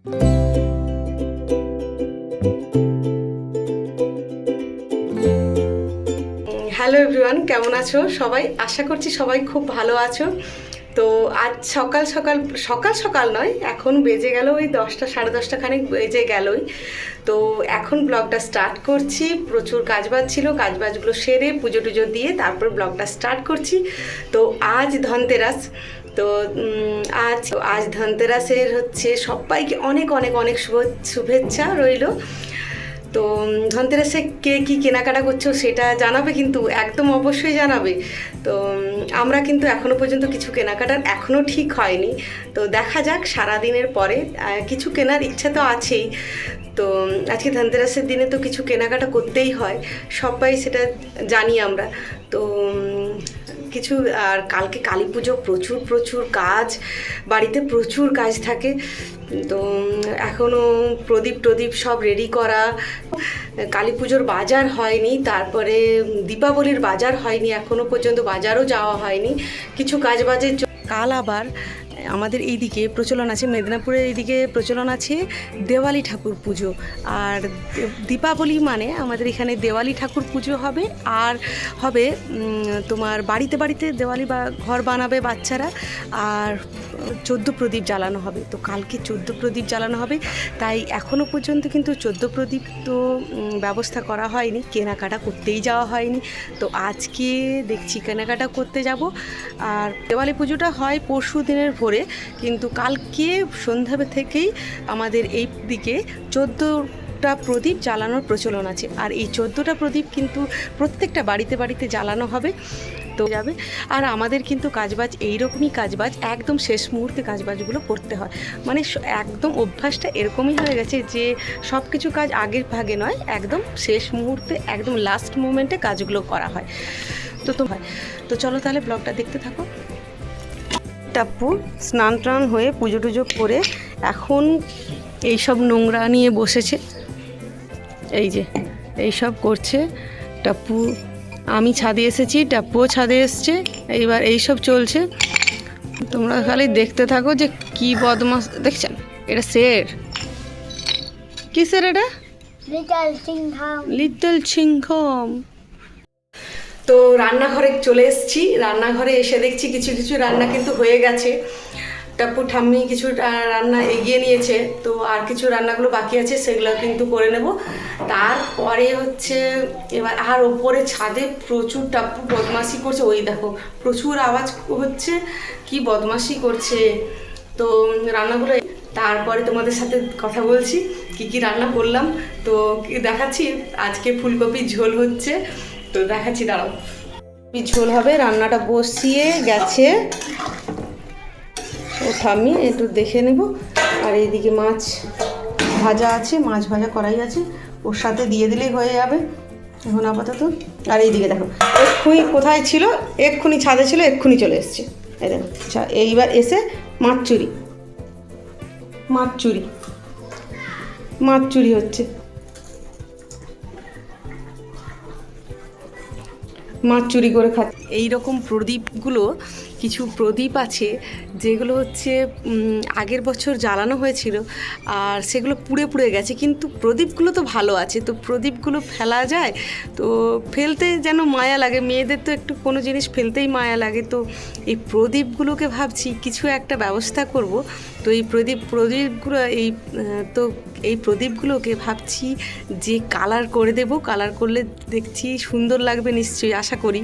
Hello everyone, কেমন আছো? সবাই, আশা করছি সবাই খুব ভালো আছো। তো আজ সকাল সকাল সকাল সকাল নয়, এখন বেজে গেল ওই দশটা, সাড়ে দশটা খানিক বেজে গেলই। তো এখন ব্লগটা স্টার্ট করছি, প্রচুর কাজবাজ ছিল, কাজবাজগুলো সেরে পুজো টুজো দিয়ে তারপর ব্লগটা স্টার্ট করছি। তো আজ ধনতেরাস তো আজ আজ ধনতেরাসের হচ্ছে সবাইকে অনেক অনেক অনেক শুভ, শুভেচ্ছা রইল। তো ধনতেরাসে কে কী কেনাকাটা করছ সেটা জানাবে কিন্তু, একদম অবশ্যই জানাবে। তো আমরা কিন্তু এখনও পর্যন্ত কিছু কেনাকাটার এখনও ঠিক হয়নি। তো দেখা যাক সারা দিনের পরে কিছু কেনার ইচ্ছা তো আছেই। তো, আজকে ধনতেরাসের দিনে তো কিছু কেনাকাটা করতেই হয়। সবাই সেটা জানি আমরা। তো কিছু, আর কালকে কালী পুজো, প্রচুর প্রচুর কাজ, বাড়িতে প্রচুর কাজ থাকে। তো এখনও প্রদীপ টদীপ সব রেডি করা। কালী পুজোর বাজার হয়নি, তারপরে দীপাবলির বাজার হয়নি এখনও পর্যন্ত বাজারও যাওয়া হয়নি। কিছু কাজ বাজের কাল আবার আমাদের এইদিকে প্রচলন আছে, মেদিনীপুরের এইদিকে প্রচলন আছে দেওয়ালি ঠাকুর পুজো। আর দীপাবলি মানে আমাদের এখানে দেওয়ালি ঠাকুর পুজো হবে, আর হবে তোমার বাড়িতে বাড়িতে দেওয়ালি বা ঘর বানাবে বাচ্চারা, আর চোদ্দ প্রদীপ জ্বালানো হবে। তো কালকে চোদ্দ প্রদীপ জ্বালানো হবে, তাই এখনও পর্যন্ত কিন্তু চোদ্দ প্রদীপ তো ব্যবস্থা করা হয়নি, কেনাকাটা করতেই যাওয়া হয়নি। তো আজকে দেখছি কেনাকাটা করতে যাব, আর দেওয়ালি পুজোটা হয় পরশু দিনের ভোরে কিন্তু কালকে সন্ধ্যা থেকেই আমাদের এই দিকে চোদ্দোটা প্রদীপ জ্বালানোর প্রচলন আছে। আর এই চোদ্দোটা প্রদীপ কিন্তু প্রত্যেকটা বাড়িতে বাড়িতে জ্বালানো হবে, তো যাবে। আর আমাদের কিন্তু কাজবাজ এইরকমই কাজবাজ, একদম শেষ মুহূর্তে কাজবাজগুলো করতে হয়। মানে একদম অভ্যাসটা এরকমই হয়ে গেছে যে সব কিছু কাজ আগের ভাগে নয়, একদম শেষ মুহূর্তে, একদম লাস্ট মোমেন্টে কাজগুলো করা হয়। তো তো হয়। তো চলো তাহলে ব্লগটা দেখতে থাকো। টাপ্পু স্নান টান হয়ে পুজো টুজো করে এখন এইসব নোংরা নিয়ে বসেছে। এই যে এইসব করছে টাপ্পু। আমি ছাদে এসেছি টাপ্পুও ছাদে এসছে এইবার এইসব চলছে। তোমরা খালি দেখতে থাকো যে কি বদমাস দেখছেন? এটা শের। কিসের এটা? Little Singham. লিটল সিংহম তো রান্নাঘরে চলে এসেছি। রান্নাঘরে এসে দেখছি কিছু কিছু রান্না কিন্তু হয়ে গেছে। টাপ্পু ঠাম্মি কিছু রান্না এগিয়ে নিয়েছে। তো আর কিছু রান্নাগুলো বাকি আছে, সেগুলো কিন্তু করে নেব। তারপরে হচ্ছে, এবার আর ওপরে ছাদে প্রচুর টাপ্পু বদমাশি করছে। ওই দেখো, প্রচুর আওয়াজ হচ্ছে, কি বদমাশি করছে। তো রান্নাগুলো তারপরে তোমাদের সাথে কথা বলছি, কি কি রান্না করলাম। তো দেখাচ্ছি, আজকে ফুলকপির ঝোল হচ্ছে। তো দেখাচ্ছি, দাঁড়াও। ঝোল হবে, রান্নাটা বসিয়ে গেছে। ও ঠাম্মি একটু দেখে নেব। আর এইদিকে মাছ ভাজা আছে, মাছ ভাজা করাই আছে। ওর সাথে দিয়ে দিলেই হয়ে যাবে, এখন আপাতত। আর এইদিকে দেখো, এক্ষুনি কোথায় ছিল? এক্ষুনি ছাদে ছিল, এক্ষুনি চলে এসছে। এই দেখো আচ্ছা এইবার এসে মাছ চুরি। মাছ চুরি। মাছ চুরি হচ্ছে। মাছ চুরি করে খাচ্ছে। এইরকম প্রদীপগুলো কিছু প্রদীপ আছে যেগুলো হচ্ছে আগের বছর জ্বালানো হয়েছিল আর সেগুলো পুড়ে পুড়ে গেছে। কিন্তু প্রদীপগুলো তো ভালো আছে, তো প্রদীপগুলো ফেলা যায়, তো ফেলতে যেন মায়া লাগে। মেয়েদের তো একটু কোনো জিনিস ফেলতেই মায়া লাগে, তো এই প্রদীপগুলোকে ভাবছি কিছু একটা ব্যবস্থা করব। তো এই প্রদীপ, প্রদীপগুলো, এই তো এই প্রদীপগুলোকে ভাবছি যে কালার করে দেব। কালার করলে দেখছি সুন্দর লাগবে নিশ্চয়ই, আশা করি।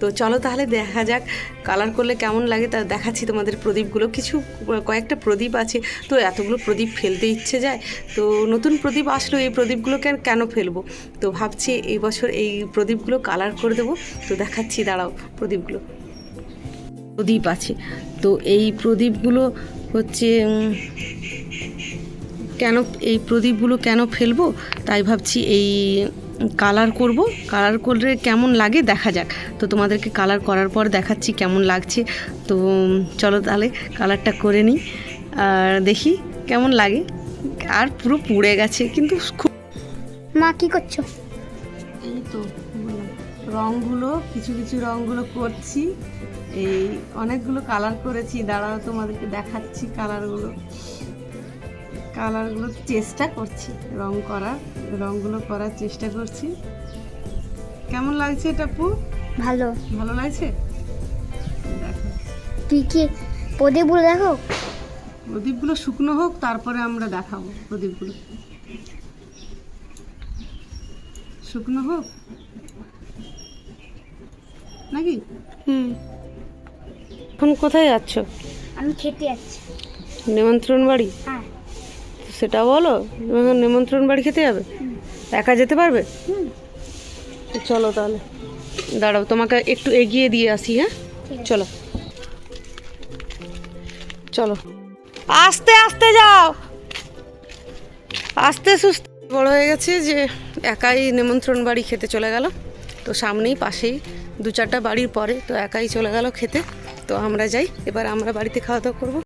তো চলো তাহলে দেখা যাক কালার করলে কেমন লাগে। তা দেখাচ্ছি তোমাদের প্রদীপগুলো। কিছু কয়েকটা প্রদীপ আছে, তো এতগুলো প্রদীপ ফেলতে ইচ্ছে যায়। তো নতুন প্রদীপ আসলো, এই প্রদীপগুলো কেন কেন ফেলব? তো ভাবছি এই বছর এই প্রদীপগুলো কালার করে দেবো। তো দেখাচ্ছি, দাঁড়াও, প্রদীপগুলো। প্রদীপ আছে। তো এই প্রদীপগুলো হচ্ছে কেন, এই প্রদীপগুলো কেন ফেলব? তাই ভাবছি এই কালার করব। কালার করলে কেমন লাগে দেখা যাক। তো তোমাদেরকে কালার করার পর দেখাচ্ছি কেমন লাগছে। তো চলো তাহলে কালারটা করে নিই। আর দেখি কেমন লাগে। আর পুরো পুড়ে গেছে কিন্তু খুব মা কি করছ? এই তো রঙগুলো কিছু কিছু রঙগুলো করছি। এই অনেকগুলো কালার করেছি। দাঁড়াও তোমাদেরকে দেখাচ্ছি কালারগুলো কালারগুলো চেষ্টা করছি রং করার রংগুলো করার চেষ্টা করছি। কেমন লাগছে এটা পু? ভালো। ভালো লাগছে? দেখো। তুই কি? প্রদীপগুলো দেখো। প্রদীপগুলো শুকনো হোক তারপরে আমরা দেখাবো প্রদীপগুলো। শুকনো হোক। নাকি? হুম। এখন কোথায় যাচ্ছ? আমি খেতে যাচ্ছি। নিমন্ত্রণ বাড়ি? হ্যাঁ। সেটা বলো? নিমন্ত্রণ বাড়ি খেতে যাবে? একা যেতে পারবে? চলো তাহলে। দাঁড়াও, তোমাকে একটু এগিয়ে দিয়ে আসি হ্যাঁ? চলো। চলো। আস্তে আস্তে যাও! আস্তে সুস্থ। বড় হয়ে গেছে যে একাই নিমন্ত্রণ বাড়ি খেতে চলে গেল। তো সামনেই, পাশেই দু চারটা বাড়ির পরে তো একাই চলে গেল খেতে। তো আমরা যাই, এবার আমরা বাড়িতে খাওয়া দাওয়া করব।